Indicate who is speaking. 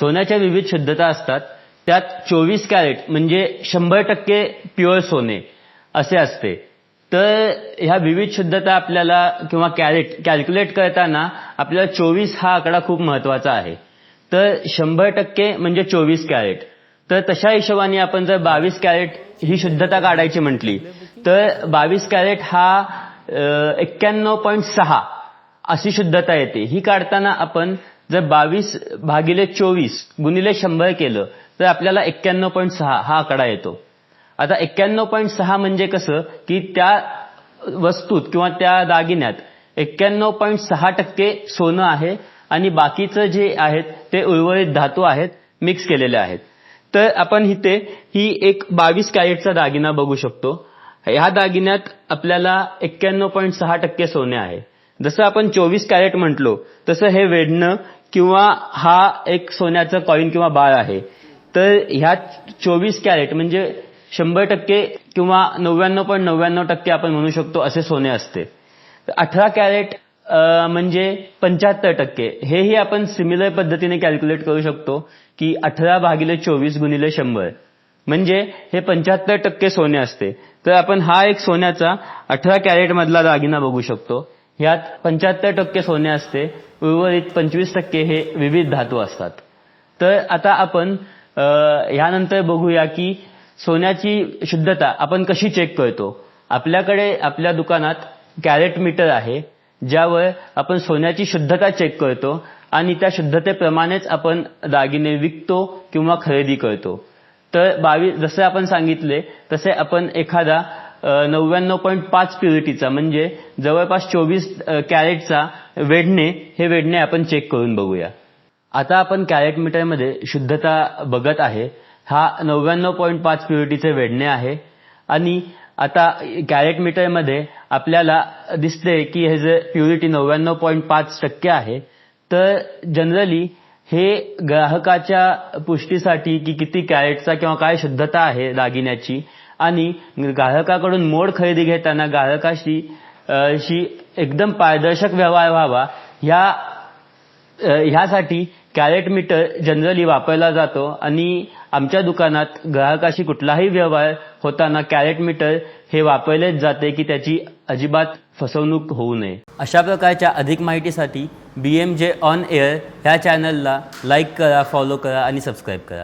Speaker 1: सोन्याच्या विविध शुद्धता असतात. त्यात चोवीस कॅरेट म्हणजे शंभर टक्के प्युअर सोने असे असते. तर ह्या विविध शुद्धता आपल्याला किंवा कॅरेट कॅल्क्युलेट करताना आपल्याला चोवीस हा आकडा खूप महत्त्वाचा आहे. तर शंभर टक्के म्हणजे चोवीस कॅरेट. तर तशा हिशोबाने आपण जर बावीस कॅरेट ही शुद्धता काढायची म्हटली तर बावीस कॅरेट हा एक्क्याण्णव पॉईंट सहा अशी शुद्धता येते. ही काढताना आपण जर बावीस भागिले चोवीस गुणिले शंभर केलं तर आपल्याला एक्क्याण्णव पॉईंट सहा हा आकडा येतो. आता एक्क्याण्णव पॉईंट सहा म्हणजे कसं की त्या वस्तूत किंवा त्या दागिन्यात एक्क्याण्णव पॉईंट सहा टक्के सोनं आहे आणि बाकीचं जे आहेत ते उर्वरित धातू आहेत मिक्स केलेले आहेत. तर आपण इथे ही एक बावीस कॅरेटचा दागिना बघू शकतो. ह्या दागिन्यात आपल्याला एक्क्याण्णव पॉईंट सहा टक्के सोने आहे. जसं आपण चोवीस कॅरेट म्हटलो तसं हे वेढणं किंवा हा एक सोन्याचं कॉईन किंवा बाळ आहे. तर ह्या चोवीस कॅरेट म्हणजे शंभर टक्के किंवा नव्याण्णव पॉईंट नव्याण्णव टक्के आपण म्हणू शकतो असे सोने असते. अठरा कॅरेट म्हणजे पंच्याहत्तर टक्के. हेही आपण सिमिलर पद्धतीने कॅल्क्युलेट करू शकतो की अठरा भागिले चोवीस गुणिले शंभर. म्हणजे हे पंच्याहत्तर टक्के सोने असते. तर आपण हा एक सोन्याचा अठरा कॅरेट मधला दागिना बघू शकतो. ह्यात पंच्याहत्तर टक्के सोने असते उर्वरित पंचवीस टक्के हे विविध धातू असतात. तर आता आपण ह्यानंतर बघूया की सोन्याची शुद्धता आपण कशी चेक करतो? आपल्याकडे आपल्या दुकानात कॅरेट मीटर आहे ज्यावर आपण सोन्याची शुद्धता चेक करतो आणि त्या शुद्धतेप्रमाणेच आपण दागिने विकतो किंवा खरेदी करतो. तर बावीस जसे आपण सांगितले तसे आपण एखादा नव्याण्णव पॉईंट पाच प्युरिटीचा म्हणजे जवळपास चोवीस कॅरेटचा वेढणे हे वेढणे आपण चेक करून बघूया. आता आपण कॅरेट मीटरमध्ये शुद्धता बघत आहे. हा नव्याण्णव पॉईंट पाच प्युरिटीचे वेढणे आहे. आणि आता कॅरेट मीटरमध्ये आपल्याला दिसते की हे जे प्युरिटी नव्याण्णव पॉईंट पाच टक्के आहे तर जनरली हे ग्राहकाच्या पुष्टीसाठी की किती कॅरेटचा किंवा काय शुद्धता आहे दागिन्याची आणि ग्राहकाकडून मोड खरेदी घेताना ग्राहकाशी शी एकदम पारदर्शक व्यवहार व्हावा. ह्या ह्यासाठी कॅरेट मीटर जनरली वापरला जातो आणि आमच्या दुकानात ग्राहकाशी कुठलाही व्यवहार होताना कॅरेट मीटर हे वापरलेच जाते की त्याची अजिबात फसवणूक होऊ नये. अशा प्रकारच्या अधिक माहितीसाठी B M J on air ह्या चॅनलला लाईक करा फॉलो करा आणि सबस्क्राईब करा.